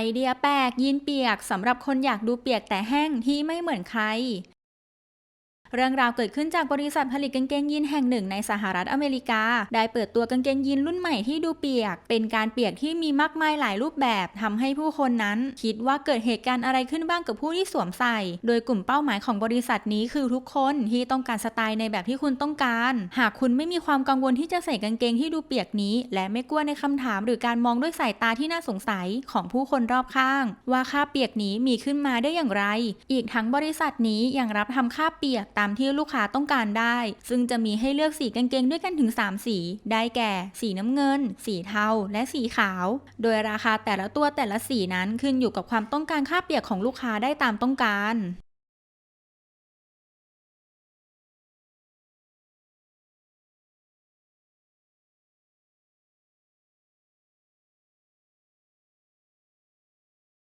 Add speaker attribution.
Speaker 1: ไอเดียแปลกยีนเปียกสำหรับคนอยากดูเปียกแต่แห้งที่ไม่เหมือนใคร เรื่องราวเกิดขึ้นจากบริษัทผลิตกางเกงยีนแห่งหนึ่งในสหรัฐอเมริกา ได้เปิดตัวกางเกงยีนรุ่นใหม่ที่ดูเปียก เป็นการเปียกที่มีมากมายหลายรูปแบบทำให้ผู้คนนั้น คิดว่าเกิดเหตุการณ์อะไรขึ้นบ้างกับผู้ที่สวมใส่ โดยกลุ่มเป้าหมายของบริษัทนี้คือทุกคนที่ต้องการสไตล์ในแบบที่คุณต้องการ หากคุณไม่มีความกังวลที่จะใส่กางเกงที่ดูเปียกนี้ และไม่กลัวในคำถาม หรือการมองด้วยสายตาที่น่าสงสัยของผู้คนรอบข้าง ว่าค่าเปียกนี้มีขึ้นมาได้อย่างไร อีกทั้งบริษัทนี้ยังรับทำค่าเปียกตามที่ลูกค้าต้องการได้ ซึ่งจะมีให้เลือกสีกางเกงด้วยกันถึง 3 สี ได้แก่ สีน้ำเงิน สีเทา และสีขาว โดยราคาแต่ละตัวแต่ละสีนั้นขึ้นอยู่กับความต้องการค่าเปียกของลูกค้าได้ตามต้องการ